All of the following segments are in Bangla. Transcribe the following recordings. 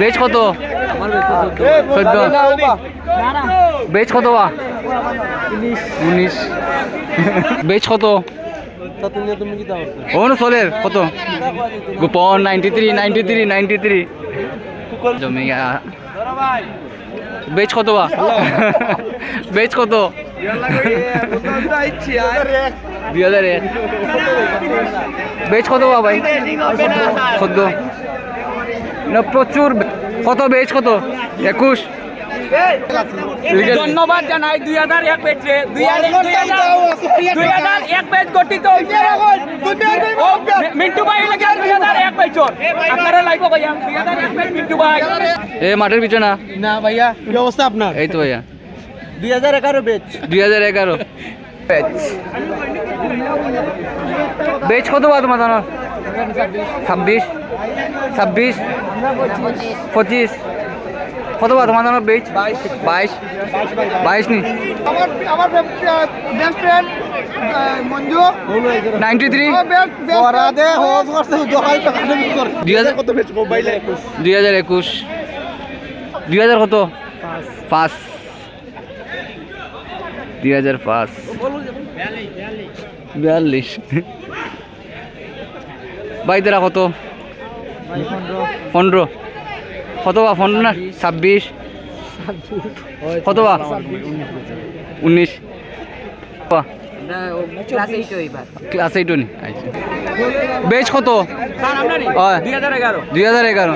বেচ কত? বেচ কত বা? উনিশ। বেচ কত? ওন চলের, কত? গোপন ninety three ninety three ninety three জমি বেচ কত বা? বেচ কত? দুই হাজার এক। বেচ কত বা ভাই? না প্রচুর কত বেচ কত? একুশ। ধন্যবাদ জানাই দুই হাজার এক পেজে দুই হাজার এক পেজ গঠিত মিন্টু ভাই লাগে দুই হাজার এক পেজ আপনারা লাইভ কইয়া দুই হাজার এক পেজ মিন্টু ভাই। এ মাঠের পিছনে না ভাইয়া কি অবস্থা আপনার? এই তো ভাইয়া। দুই হাজার এগারো বেচ। দুই হাজার এগারো। বেচ কত বা তোমার জানো ছাব্বিশ। ছাব্বিশ। পঁচিশ। কত বা তোমার জানো বেচ? বাইশ। বাইশ। নি। আমার বেস্ট ফ্রেন্ড মঞ্জু। হজ করছে দুই হাজার কত বেচ মোবাইলে দুই হাজার একুশ। দুই হাজার কত? পাঁচ। দুই হাজার পাঁচ। বিয়াল্লিশ। বাইদেরা কত? পনেরো। কত বা পনেরো না? ছাব্বিশ। কত বা উনিশ? ক্লাস নি আচ্ছা। বেচ কত? দুই হাজার এগারো।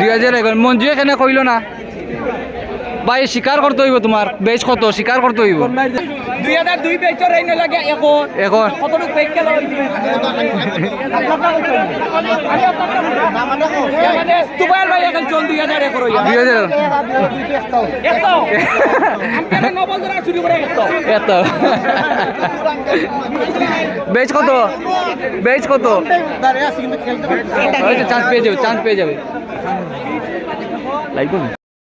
দুই হাজার এগারো। মঞ্জু এখানে কইল না? ভাই স্বীকার করতে হইব তোমার। বেচ কত স্বীকার করতে হইব। দুই হাজার দুই পেজের এই লাগে এখন এখন কতটুকু পেজ ভাই এখন চল দুই হাজার এক দুই হাজার একশো আমি নবল ধরা শুরু করে একশো এত বেচ কত? বেচ কত? চান্স পেয়ে যাবে চান্স পেয়ে যাবে। লাইক